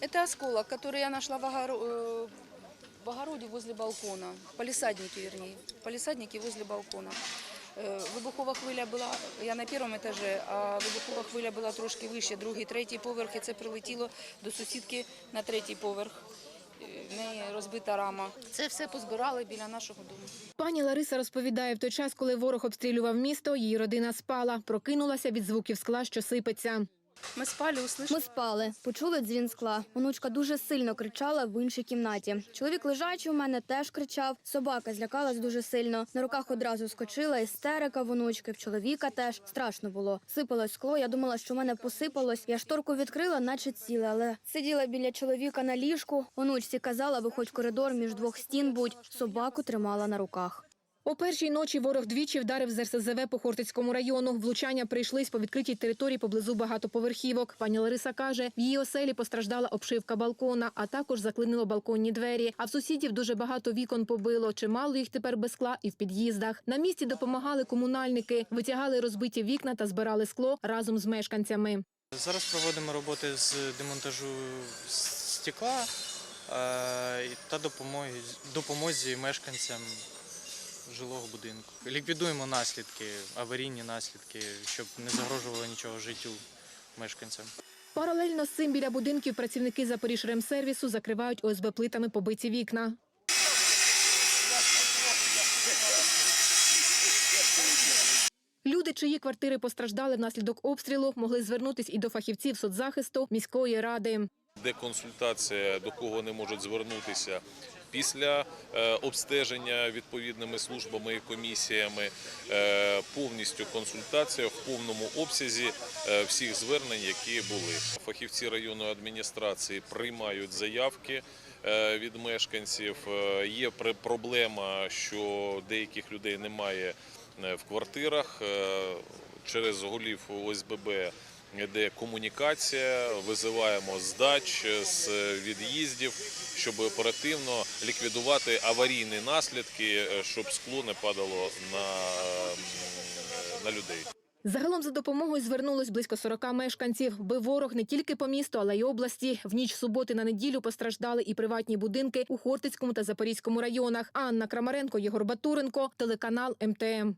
Это осколок, который я нашла в, огоро- э, в огороде возле балкона. Полисадники, вернее. Полисадники возле балкона. Е, Вибухова хвиля була, я на першому етажі, а вибухова хвиля була трошки вище, другий, третій поверх, і це прилетіло до сусідки на третій поверх. Е, В неї розбита рама. Це все позбирали біля нашого дому. Пані Лариса розповідає, в той час, коли ворог обстрілював місто, її родина спала, прокинулася від звуків скла, що сипеться. Ми спали, услышали. Ми спали, почули дзвін скла. Онучка дуже сильно кричала в іншій кімнаті. Чоловік лежачий у мене теж кричав. Собака злякалась дуже сильно. На руках одразу скочила істерика в онучки. В чоловіка теж страшно було. Сипалось скло. Я думала, що в мене посипалось. Я шторку відкрила, наче ціле, але сиділа біля чоловіка на ліжку. Онучці казала, виходь в коридор між двох стін. Будь собаку тримала на руках. О першій ночі ворог двічі вдарив з РСЗВ по Хортицькому району. Влучання прийшлись по відкритій території поблизу багатоповерхівок. Пані Лариса каже, в її оселі постраждала обшивка балкона, а також заклинило балконні двері. А в сусідів дуже багато вікон побило. Чимало їх тепер без скла і в під'їздах. На місці допомагали комунальники, витягали розбиті вікна та збирали скло разом з мешканцями. Зараз проводимо роботи з демонтажу стекла е, та допомоги, допомозі мешканцям жилого будинку. Ліквідуємо наслідки, аварійні наслідки, щоб не загрожувало нічого життю мешканцям. Паралельно з цим біля будинків працівники Запоріжремсервісу закривають ОСБ плитами побиті вікна. Люди, чиї квартири постраждали внаслідок обстрілу, могли звернутись і до фахівців соцзахисту міської ради. де консультація, до кого не можуть звернутися після е, обстеження відповідними службами і комісіями, е, повністю консультація в повному обсязі е, всіх звернень, які були. Фахівці районної адміністрації приймають заявки. Від мешканців є пр- проблема, що деяких людей немає в квартирах через голів ОСББ де комунікація, визиваємо здач з від'їздів, щоб оперативно ліквідувати аварійні наслідки, е, щоб скло не падало на, на людей. Загалом за допомогою звернулось близько 40 мешканців. Бив ворог не тільки по місту, але й області. В ніч суботи на неділю постраждали і приватні будинки у Хортицькому та Запорізькому районах. Анна Крамаренко, Єгор Батуренко, телеканал МТМ.